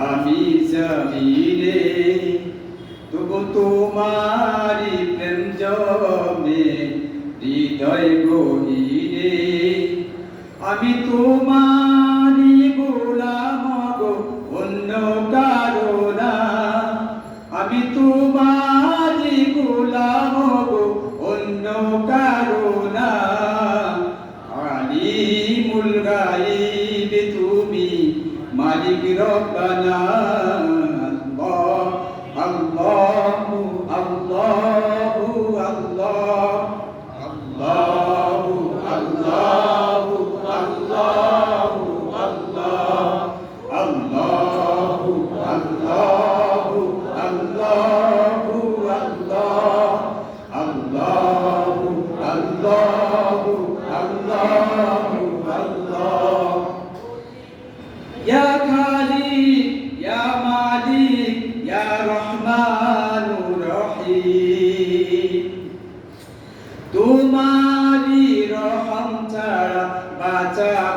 আমি জমিনে তবু তোমারি প্রেম জমে হৃদয় গভীরে আমি তোমারি 나.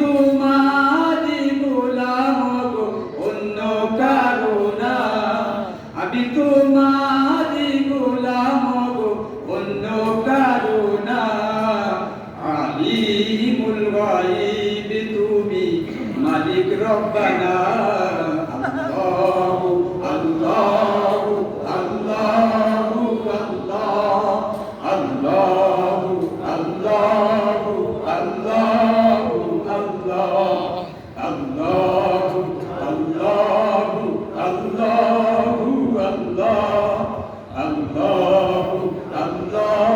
তোমারি গোলাম গো, অন্য কারও না আমি তোমারি গোলাম গো, অন্য কারও না আলিমুল গাইব তুমি, মালিক রব্বানা। Lord.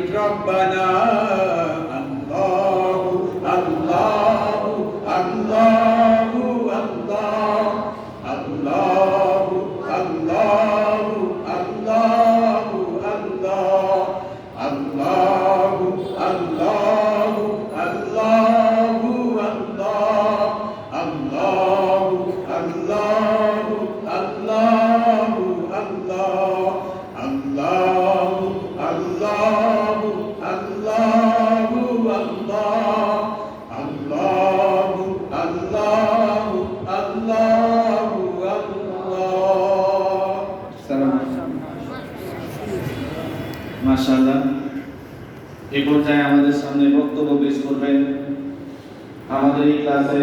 عليك ربنا الله الله মাশাআল্লাহ। এই পর্যায়ে আমাদের সামনে বক্তব্য পেশ করবেন আমাদের এই ক্লাসে